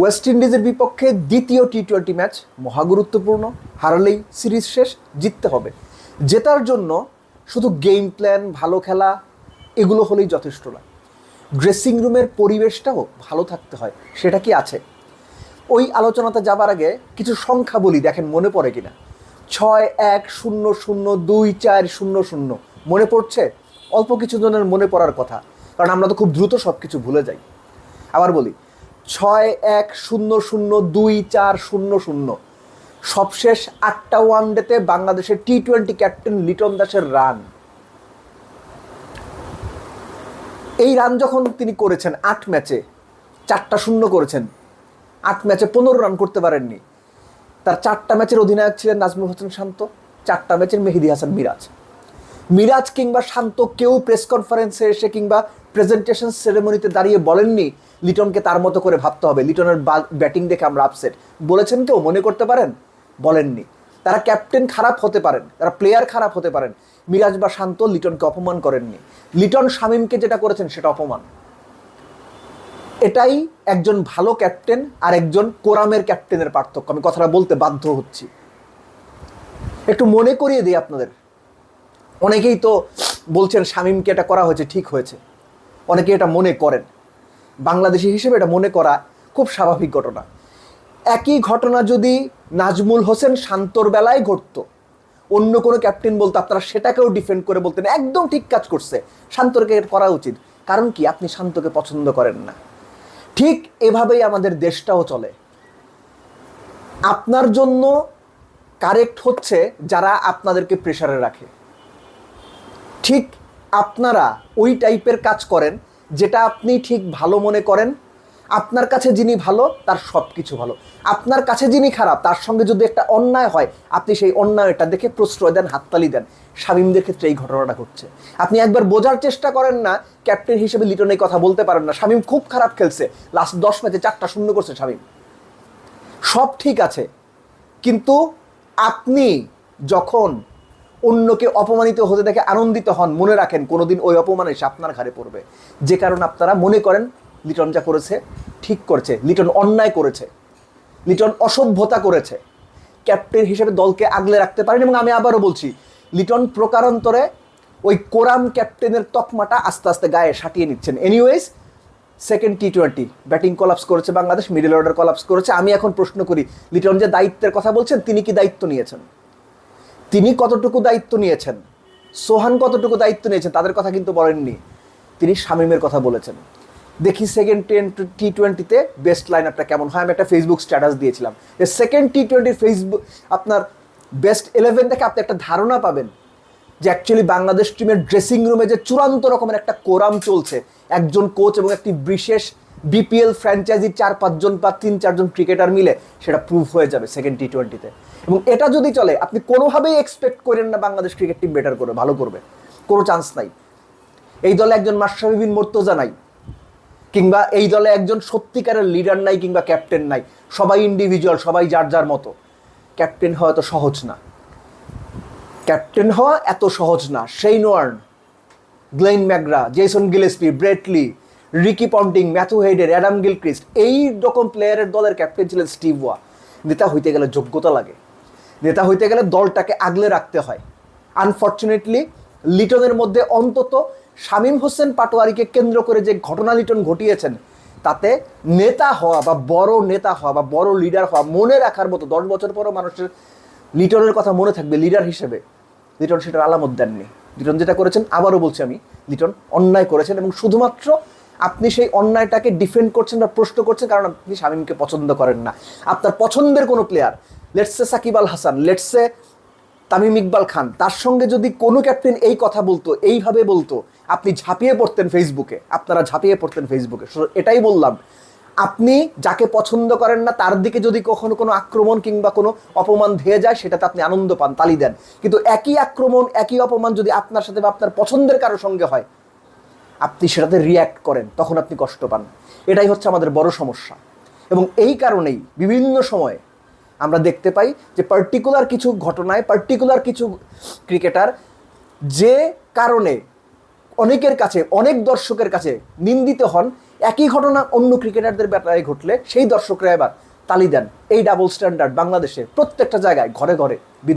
West ইন্ডিজের বিপক্ষে দ্বিতীয় টি টোয়েন্টি ম্যাচ মহাগুরুত্বপূর্ণ হারলেই সিরিজ শেষ, জিততে হবে। জেতার জন্য শুধু গেম প্ল্যান ভালো খেলা, এগুলো হলেই যথেষ্ট না ড্রেসিং রুমের পরিবেশটাও ভালো থাকতে হয়, সেটা কি আছে? ওই আলোচনাতে যাবার আগে কিছু সংখ্যা বলি, দেখেন মনে পড়ে কিনা। ছয়, এক, শূন্য শূন্য, দুই, চার, শূন্য শূন্য। মনে পড়ছে? অল্প কিছু জনের মনে পড়ার কথা। কারণ আমরা তো খুব দ্রুত সব কিছু ভুলে যাই। আবার বলি ছয় এক শূন্য শূন্য দুই চার শূন্য শূন্য। সবশেষ আটটা ওয়ানডেতে বাংলাদেশের টি টোয়েন্টি ক্যাপ্টেন লিটন দাসের রান এই রান যখন তিনি করেছেন আট ম্যাচে চারটা শূন্য করেছেন, আট ম্যাচে পনেরো রান করতে পারেননি। তার চারটা ম্যাচের অধিনায়ক ছিলেন নাজমুল হোসেন শান্ত, চারটা ম্যাচের মেহেদি হাসান মিরাজ। মিরাজ কিংবা শান্ত কেউ প্রেস কনফারেন্সে এসে কিংবা প্রেজেন্টেশন সেরেমনিতে দাঁড়িয়ে বলেননি লিটনকে তার মতো করে ভাবতে হবে। লিটনের ব্যাটিং দেখে আমরা আপসেট বলেছেন কেউ? মনে করতে পারেন? বলেননি। তারা ক্যাপ্টেন খারাপ হতে পারেন। তারা প্লেয়ার খারাপ হতে পারেন। মিরাজ বা শান্ত লিটনকে অপমান করেননি। লিটন শামীমকে যেটা করেছেন, সেটা অপমান। এটাই একজন ভালো ক্যাপ্টেন আর একজন কোরামের ক্যাপ্টেনের পার্থক্য। আমি কথাটা বলতে বাধ্য হচ্ছি। একটু মনে করিয়ে দিই আপনাদের। অনেকেই তো বলছেন শামীমকে এটা করা হয়েছে, ঠিক হয়েছে। অনেকে এটা মনে করেন। বাংলাদেশি হিসেবে এটা মনে করা খুব স্বাভাবিক ঘটনা। একই ঘটনা যদি নাজমুল হোসেন শান্তর বেলায় ঘটতো, অন্য কোনো ক্যাপ্টেন বলতো, আপনারা সেটাকেও ডিফেন্ড করে বলতেন, একদম ঠিক কাজ করছে। শান্তরকে করা উচিত। কারণ কি? আপনি শান্তকে পছন্দ করেন না। ঠিক এভাবেই আমাদের দেশটাও চলে। আপনার জন্য কারেক্ট হচ্ছে যারা আপনাদেরকে প্রেশারে রাখে। ঠিক আপনারা ওই টাইপের কাজ করেন যেটা আপনি ঠিক ভালো মনে করেন। আপনার কাছে যিনি ভালো, তার সব কিছু ভালো। আপনার কাছে যিনি খারাপ, তার সঙ্গে যদি একটা অন্যায় হয়, আপনি সেই অন্যায়টা দেখে প্রশ্রয় দেন, হাততালি দেন। শামীমদের ক্ষেত্রে এই ঘটনাটা ঘটছে। আপনি একবার বোঝার চেষ্টা করেন না, ক্যাপ্টেন হিসেবে লিটন এই কথা বলতে পারেন না। শামীম খুব খারাপ খেলছে। লাস্ট দশ ম্যাচে চারটা শূন্য করছে শামীম। সব ঠিক আছে। কিন্তু আপনি যখন অন্যকে অপমানিত হতে দেখে আনন্দিত হন, মনে রাখেন কোনোদিন ওই অপমান এসে আপনার ঘাড়ে পড়বে। যে কারণে আপনারা মনে করেন, লিটন যা করেছে, ঠিক করেছে। লিটন অন্যায় করেছে। লিটন অসভ্যতা করেছে। ক্যাপ্টেন হিসেবে দলকে আগলে রাখতে পারেন এবং আমি আবারও বলছি, লিটন প্রকারান্তরে ওই কোরাম ক্যাপ্টেনের তকমাটা আস্তে আস্তে গায়ে সাটিয়ে নিচ্ছেন। Anyways second T twenty batting collapse করেছে বাংলাদেশ মিডল অর্ডার কলাপস করেছে। আমি এখন প্রশ্ন করি, লিটন যে দায়িত্বের কথা বলছেন, তিনি কি দায়িত্ব নিয়েছেন? তিনি কতটুকু দায়িত্ব নিয়েছেন? সোহান কতটুকু দায়িত্ব নিয়েছেন? তাদের কথা কিন্তু বলেননি। তিনি শামীমের কথা বলেছেন। দেখি সেকেন্ড টেন টি টোয়েন্টিতে বেস্ট লাইন আপটা কেমন? হয়, আমি একটা ফেসবুক স্ট্যাটাস দিয়েছিলাম। যে সেকেন্ড টি টোয়েন্টির ফেসবুক আপনার বেস্ট ইলেভেন থেকে আপনি একটা ধারণা পাবেন যে অ্যাকচুয়ালি বাংলাদেশ টিমের ড্রেসিং রুমে যে চূড়ান্ত রকমের একটা কোরাম চলছে, একজন কোচ এবং একটি বিশেষ বিপিএল ফ্র্যাঞ্চাইজির চার, পাঁচজন বা তিন, চারজন ক্রিকেটার মিলে সেটা প্রুভ হয়ে যাবে সেকেন্ড টি টোয়েন্টিতে এবং এটা যদি চলে, আপনি কোনোভাবেই এক্সপেক্ট করেন না বাংলাদেশ ক্রিকেট টিম বেটার করবে, ভালো করবে। কোনো চান্স নাই। এই দলে একজন মাশরাফি বিন মোর্তজা নাই, কিংবা এই দলে একজন সত্যিকারের লিডার নাই কিংবা ক্যাপ্টেন নাই। সবাই ইন্ডিভিজুয়াল সবাই যার যার মতো। ক্যাপ্টেন হওয়া এত সহজ না। ক্যাপ্টেন হওয়া এত সহজ না। সেই Warne Glenn McGrath Jason Gillespie Brett Lee Ricky Ponting, Matthew হেডের Adam Gilchrist, এই রকম প্লেয়ারের দলের ক্যাপ্টেন ছিলেন স্টিভ ওয়া। নেতা হইতে গেলে যোগ্যতা লাগে। নেতা হইতে গেলে দলটাকে আগলে রাখতে হয়। আনফর্চুনেটলি লিটনের মধ্যে অন্তত শামীম হোসেন পাটোয়ারিকে কেন্দ্র করে যে ঘটনা লিটন ঘটিয়েছেন, তাতে নেতা হওয়া বা বড় নেতা হওয়া বা বড় লিডার হওয়া মনে রাখার মতো দশ বছর পরও মানুষের লিটনের কথা মনে থাকবে লিডার হিসেবে। লিটন সেটার আলামত দেননি। লিটন যেটা করেছেন, আবারও বলছি আমি, লিটন অন্যায় করেছেন এবং শুধুমাত্র আপনি সেই অন্যায়টাকে ডিফেন্ড করছেন বা প্রশ্ন করছেন কারণ আপনি শামীমকে পছন্দ করেন না। আপনার পছন্দের কোনো player let's say Shakib Al Hasan let's say Tamim Iqbal Khan, তার সঙ্গে যদি কোনো ক্যাপ্টেন এই কথা বলতো, এইভাবে বলতো, আপনি ঝাঁপিয়ে পড়তেন ফেসবুকে আপনারা ঝাঁপিয়ে পড়তেন ফেসবুকে এটাই বললাম। আপনি যাকে পছন্দ করেন না, তার দিকে যদি কখনো কোনো আক্রমণ কিংবা কোনো অপমান ধেয়ে যায়, সেটাতে আপনি আনন্দ পান, তালি দেন। কিন্তু একই আক্রমণ, একই অপমান যদি আপনার সাথে বা আপনার পছন্দের কারও সঙ্গে হয় আপনি সেটাতে রিয়্যাক্ট করেন, তখন আপনি কষ্ট পান। এটাই হচ্ছে আমাদের বড় সমস্যা। এবং এই কারণেই বিভিন্ন সময়ে আমরা দেখতে পাই যে পার্টিকুলার কিছু ঘটনায় পার্টিকুলার কিছু ক্রিকেটার যে কারণে অনেকের কাছে, অনেক দর্শকের কাছে নিন্দিত হন, একই ঘটনা অন্য ক্রিকেটারদের ব্যাপারে ঘটলে সেই দর্শকরা এবার তালি দেন। এই ডাবল স্ট্যান্ডার্ড বাংলাদেশে প্রত্যেকটা জায়গায়, ঘরে ঘরে।